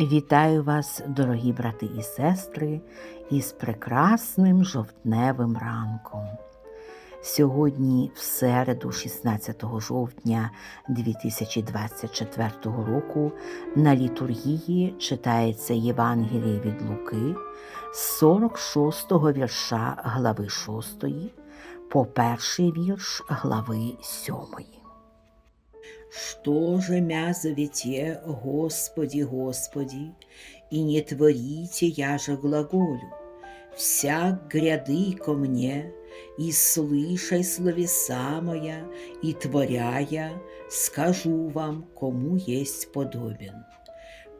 Вітаю вас, дорогі брати і сестри, із прекрасним жовтневим ранком. Сьогодні, в середу, 16 жовтня 2024 року, на літургії читається Євангеліє від Луки з 46 вірша глави 6 по перший вірш глави 7. Что же мя зовете, Господи, Господи, и не творите я же глаголю? Всяк гряды ко мне, и слышай словеса моя, и творяя, скажу вам, кому есть подобен.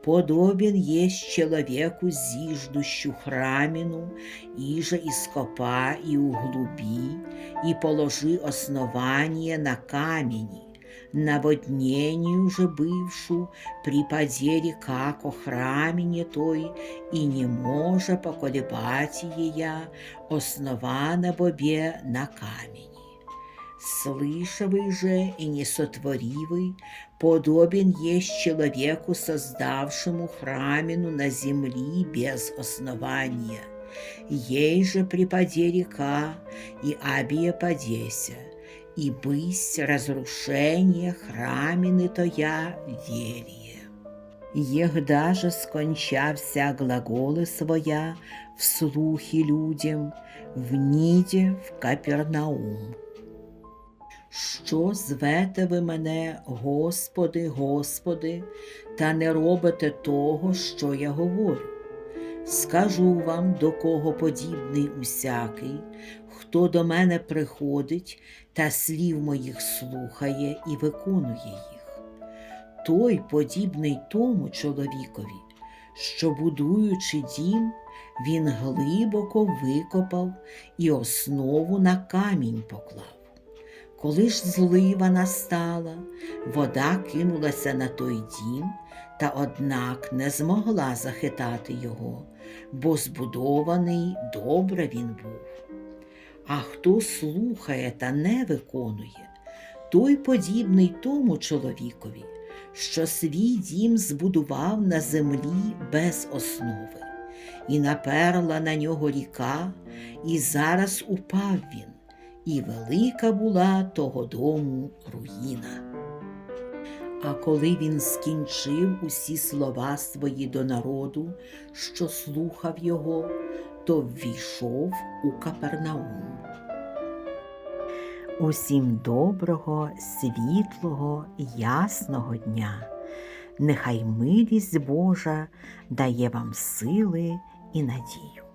Подобен есть человеку зиждущу храмину, иже ископа и углуби, и положи основание на камени, наводнению же бывшу, при поде река ко храмине той, и не може поколебать ея, основана бобе на камени. Слышавый же и несотворивый, подобен есть человеку, создавшему храмину на земли без основания. Ей же припаде река, и абия падеся, и бысть разрушение храмины тоя верие. Єгда же скончався глаголи своя в слухі людям, в ніді в Капернаум. Що звете ви мене, Господи, Господи, та не робите того, що я говорю? Скажу вам, до кого подібний усякий, хто до мене приходить та слів моїх слухає і виконує їх. Той подібний тому чоловікові, що, будуючи дім, він глибоко викопав і основу на камінь поклав. Коли ж злива настала, вода кинулася на той дім, та однак не змогла захитати його, бо збудований добре він був. А хто слухає та не виконує, той подібний тому чоловікові, що свій дім збудував на землі без основи, і наперла на нього ріка, і зараз упав він, і велика була того дому руїна. А коли він скінчив усі слова свої до народу, що слухав його, то ввійшов у Капернаум. Усім доброго, світлого, ясного дня. Нехай милість Божа дає вам сили і надію.